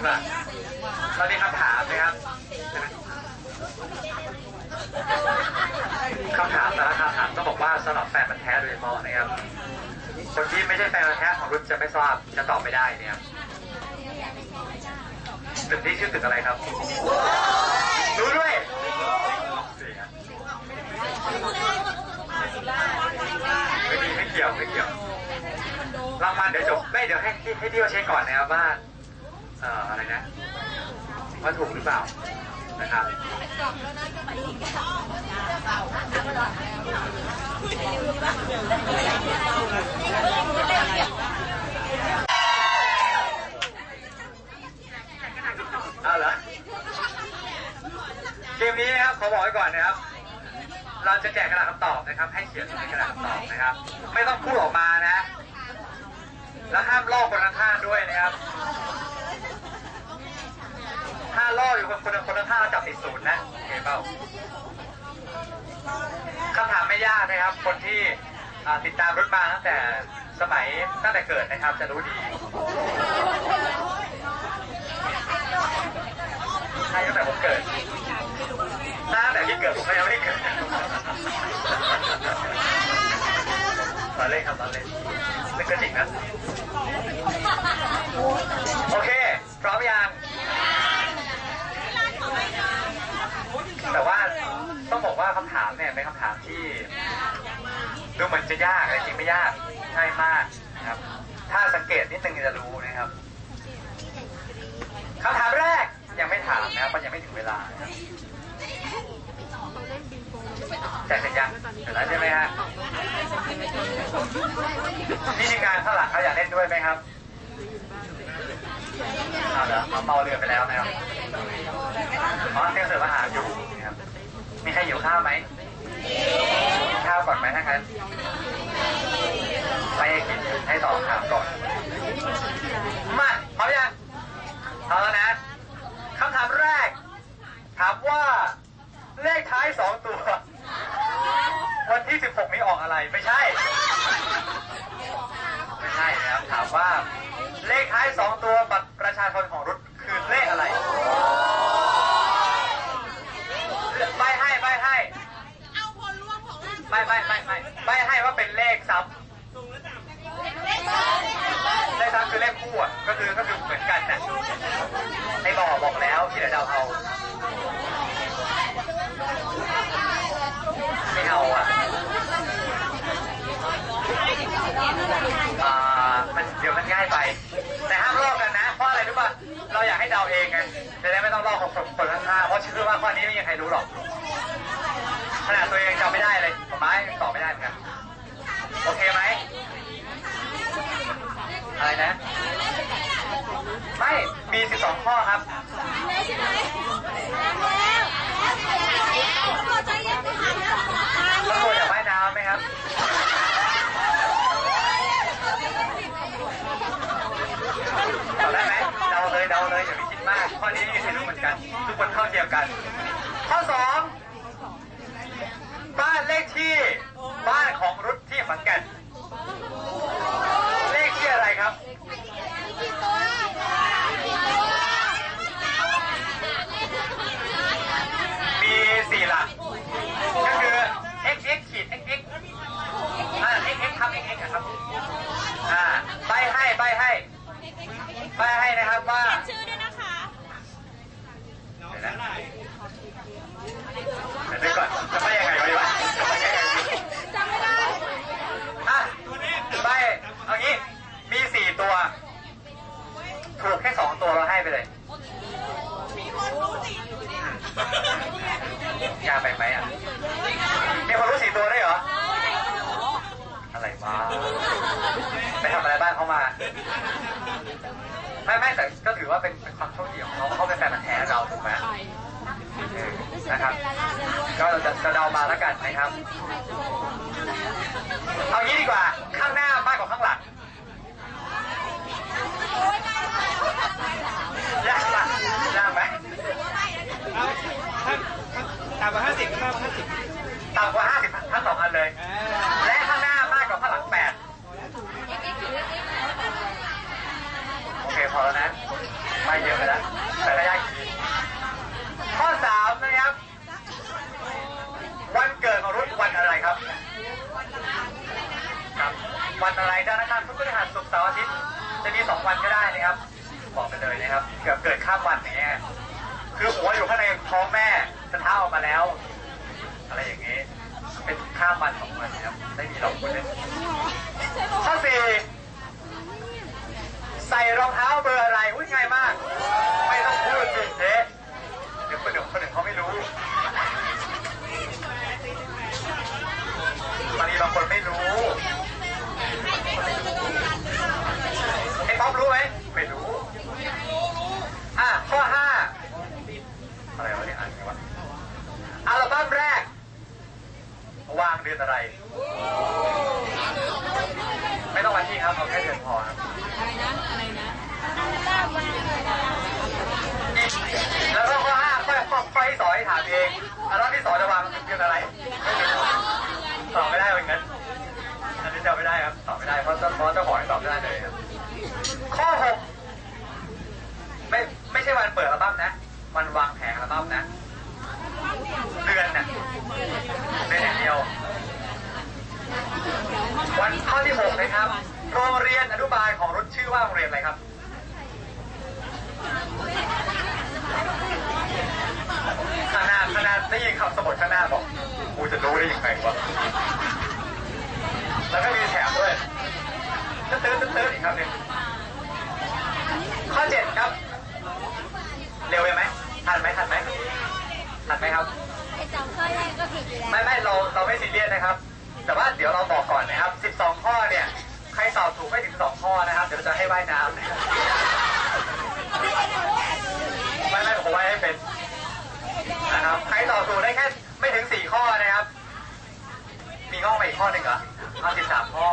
ีกว่าเรามีคำถามนะครับคำถามแต่ละคำถามต้องบอกว่าสำหรับแฟนมันแท้โดยเฉพาะนะครับ คนที่ไม่ใช่แฟนมันแท้ของรุ่นจะไม่ทราบจะตอบไม่ได้นี่ครับตึกนี้ชื่อตึกอะไรครับ รู้ด้วยไม่มีไม่เกี่ยวไม่เกี่ยวรางวัลเดี๋ยวจบไม่เดี๋ยวให้ให้ที่ว่าเช็คก่อนนะครับว่า อ่ออะไรนะว่าถูกหรือเปล่านะครับเอาเหรอเกมนี้นะครับขอบอกไว้ก่อนนะครับ เราจะแจกกระดาษคำตอบนะครับ ให้เขียนในกระดาษคำตอบนะครับ ไม่ต้องพูดออกมานะ แล้วห้ามลอกคนข้างด้วยนะครับ ถ้าลออยู่คนคนคนข้างๆเราจับติดศูนย์นะโอเคเปล่าคำถามไม่ยากนะครับ คนที่ติดตามรุ่นมาตั้งแต่สมัยตั้งแต่เกิดนะครับ จะรู้ดีใช่ตั้งแต่ผมเกิดตั้งแต่ที่เกิดผมก็ยังไม่ได้เกิดตอนเล่นครับตอนเล่นไม่ก็จริงนะโอเคพร้อมยัง แต่ว่าต้องบอกว่าคำถามเนี่ยเป็นคำถามที่ดูเหมือนจะยากแต่จริงไม่ยากง่ายมากนะครับ ถ้าสังเกตนิดนึงจะรู้นะครับคำถามแรกยังไม่ถามนะครับมันยังไม่ถึงเวลาแต่เสร็จยังเสร็จแล้วใช่ไหมฮะนี่ทีมงานข้างหลังเขาอยากเล่นด้วยไหมครับเอาเหรอเอาเมาเรือไปแล้วนะครับอ๋อเตรียมเสิร์ฟอาหารอยู่ มีใครหิวข้าวไหมกินข้าวก่อนไหมถ้างั้นไม่ให้กินให้ตอบถามก่อน มาพร้อมยังเอาแล้วนะคำถามแรก ถามว่าเลขท้ายสองตัว วันที่ 16 นี้ออกอะไรไม่ใช่ ไม่ใช่นะครับถามว่าเลขท้ายสองตัวบัตรประชาชนของรุคือเลขอะไรใบให้ใบให้ เอาผลรวมของร่าง ไม่ไม่ไม่ไม่ใบให้ว่าเป็นเลขซ้ำเลขสองเลขซ้ำคือเลขคู่อะก็คือก็คือเหมือนกันนะในบอกบอกแล้วที่เดี๋ยวเดาเอาไม่เอาอะอ่ามันเดี๋ยวมันง่ายไป แต่ห้ามลอกกันนะ เพราะอะไรรู้ป่ะเราอยากให้เดาเองไงจะได้ไม่ต้องลอกของคนคนข้างๆเพราะเชื่อว่าข้อนี้ไม่มีใครรู้หรอก ขนาดตัวเองจำไม่ได้เลยผมไม้ตอบไม่ได้เหมือนกัน โอเคไหมอะไรนะ ไม่ มี 12 ข้อครับเลยใช่ไหมแล้วพอใจยังไม่หันแล้วตำรวจอยากว่ายน้ำไหมครับเดาได้ไหมเดาเลยเดาเลยอย่าไปคิดมาก ข้อนี้ไม่มีใครรู้เหมือนกัน ทุกคนเท่าเทียมกัน ข้อสอง ที่บ้านของรุทที่ขอนแก่น เลขที่อะไรครับ กี่ตัวกี่ตัว มีสี่หลัก ก็คือ x x ขีด x x อ่า x x ครับ x x นะครับ อ่า ใบให้ใบให้ใบให้นะครับว่า ชื่อด้วยนะคะ เดี๋ยวนะเดี๋ยวนึกก่อนจะไปยังไงวะดีวะจะไปยังไงดี จำไม่ได้ อะใบเอางี้ มีสี่ตัว ถูกแค่ สองตัวเราให้ไปเลยมีคนรู้สิยากไปไหมอะ มีคนรู้สี่ตัวได้เหรอ อะไรวะไปทำอะไรบ้างเขามา ไม่ไม่แต่ก็ถือว่าเป็นเป็นความโชคดีของเขาเขาเป็นแฟนพันธุ์แท้เราถูกไหมเออนะครับ ก็จะจะเดามาแล้วกันนะครับ เอางี้ดีกว่าข้างหน้ามากกว่าข้างหลังยากปะยากไหม ต่ำกว่าห้าสิบมากกว่าห้าสิบ ต่ำกว่าห้าสิบทั้งสองอันเลย และข้างหน้ามากกว่าข้างหลังแปดโอเคพอแล้วนะ ไม่เยอะไปแล้ว วันอะไรด้านหน้าเสาร์อาทิตย์จะมีสองวันก็ได้นะครับ บอกไปเลยนะครับ เกือบเกิดข้ามวันอย่างเงี้ยคือหัวอยู่ข้างในท้องแม่จะเท้าออกมาแล้ว อะไรอย่างงี้เป็นข้ามวันของมันนะครับไม่มีหรอกคุณเล่นข้อสี่ใส่รองเท้าเบอร์อะไรอุ้ยไงต้องพูดสิเจ๊เดี๋ยวคนหนึ่งคนหนึ่งเขาไม่รู้บางทีบางคนไม่รู้ไอ้ป๊อปรู้ไหมไม่รู้ อะข้อห้าอะไรวะเนี่ยอ่านไงวะอัลบั้มแรก วางเดือนอะไร ไม่ต้องวันที่ครับเอาแค่เดือนพอครับแล้วก็ข้อห้าข้อข้อข้อที่สองให้ถามเองอัลบั้มที่สองจะวางเดือนอะไรตอบไม่ได้เหมือนกันอันนี้จำไม่ได้ครับตอบไม่ได้เพราะเพราะเจ้าของตอบไม่ได้เลยครับข้อหกไม่ไม่ใช่วันเปิดอัลบั้มนะวันวางแผงอัลบั้มนะ เดือนน่ะเดือนอย่างเดียว วันข้อที่หกนะครับ โรงเรียนอนุบาลของรุ่นชื่อว่าโรงเรียนอะไรครับข้างหน้าข้างหน้าได้ยินคำสะบดข้างหน้าบอกกูจะรู้ได้ยังไงวะ แล้วก็มีแถมด้วยตื้อตื้อตื้ออีกครับหนึ่งข้อเจ็ดครับ เร็วไปไหมทันไหมทันไหมทันไหมครับไอ้สองข้อแรกก็ผิดอยู่แล้วไม่ไม่เราเราไม่ซีเรียสนะครับ แต่ว่าเดี๋ยวเราบอกก่อนนะครับ 12 ข้อเนี่ย ใครตอบถูกไม่ถึง 2 ข้อนะครับ เดี๋ยวจะให้ว่ายน้ำนะครับไม่ไม่ผมว่ายให้เป็นนะครับ ใครตอบถูกได้แค่ไม่ถึง 4 ข้อนะครับ มีข้อไปอีกข้อหนึ่งเหรอเอา13 ข้อ